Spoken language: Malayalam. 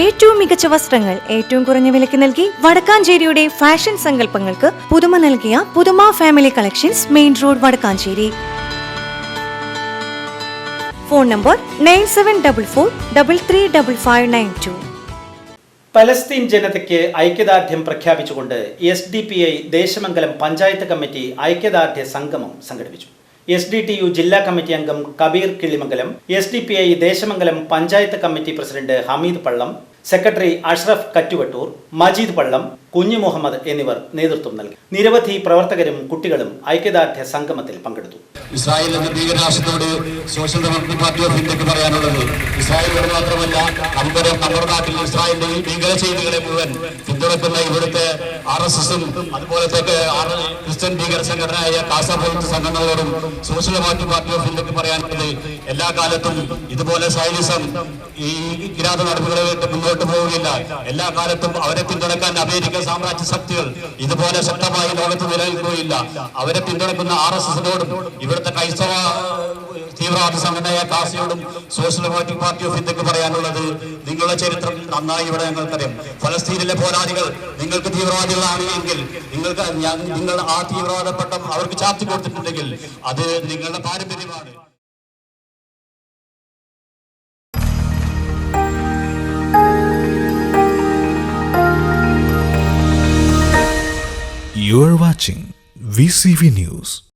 ഏറ്റവും മികച്ച വസ്ത്രങ്ങൾ ഏറ്റവും കുറഞ്ഞ വിലയ്ക്ക് നൽകി വടക്കാഞ്ചേരിയുടെ ഫാഷൻ സങ്കല്പങ്ങൾക്ക് പുതുമ നൽകിയ പുതുമ family collections main road Vadakkanchery. Phone number nine seven double four double three double five nine two Palestine ജനതയ്ക്ക് ഐക്യദാർഢ്യം പ്രഖ്യാപിച്ചുകൊണ്ട് S D P I Desamangalam panchayat committee ഐക്യദാർഢ്യ സംഗമം സംഘടിപ്പിച്ചു. എസ് ഡി ടി യു ജില്ലാ കമ്മിറ്റി അംഗം Kabeer Kilimangalam S D P I Desamangalam panchayat committee president Hameed Pallam secretary Ashraf Kattuvattoor Majeed Pallam Kunju എന്നിവർ നേതൃത്വം നൽകി. നിരവധി പ്രവർത്തകരും കുട്ടികളും ഐക്യദാർഢ്യ സംഗമത്തിൽ പങ്കെടുത്തു. ഇസ്രായേൽ എന്ന ഭീകരാഷ്ട്രത്തോട് സോഷ്യൽ ഡെമോക്രാറ്റിക് പാർട്ടി ഓഫ് ഇന്ത്യയ്ക്ക് പറയാനുള്ളത് ഇസ്രായേലിനോട് മാത്രമല്ല അമ്പരം നമ്മുടെ നാട്ടിൽ ഇസ്രായേലിന്റെ ഭീകര ചെയ്തികളെ മുഴുവൻ പിന്തുണക്കുന്ന ഇവിടുത്തെ എസ് എസും അതുപോലത്തെ ക്രിസ്ത്യൻ ഭീകര സംഘടനയായ കാസർഗോഡ് സംഘടനകളോടും സോഷ്യൽ ഡെമോക്രാറ്റിക് പാർട്ടി ഓഫ് ഇന്ത്യയ്ക്ക് പറയാനുള്ളത് എല്ലാ കാലത്തും ഇതുപോലെ സൈനിസം ഈ കിരാത നടപടികളായിട്ട് മുന്നോട്ട് പോവുകയില്ല. എല്ലാ കാലത്തും അവരെ പിന്തുണക്കാൻ അമേരിക്കൻ സാമ്രാജ്യ ശക്തികൾ ഇതുപോലെ ശക്തമായി ലോകത്ത് നിലനിൽക്കുകയില്ല. അവരെ പിന്തുണക്കുന്ന ആർ എസ് എസിനോടും ഇവിടുത്തെ ക്രൈസ്തവ തീവ്രവാദ സംഘടനയായ കാസിയോടും സോഷ്യൽ ഡെമോക്രാറ്റിക് പാർട്ടി ഓഫ് ഇന്ത്യയ്ക്ക് പറയാനുള്ളത് നിങ്ങളുടെ ചരിത്രം നന്നായി ഇവിടെ ഞങ്ങൾക്കറിയാം ഫലസ്തീനിലെ പോരാളികൾ നിങ്ങൾക്ക് തീവ്രവാദികളാണ് എങ്കിൽ നിങ്ങൾക്ക് നിങ്ങൾ ആ തീവ്രവാദ പട്ടം അവർക്ക് ചാർത്തി കൊടുത്തിട്ടുണ്ടെങ്കിൽ അത് നിങ്ങളുടെ പാരമ്പര്യമാണ്.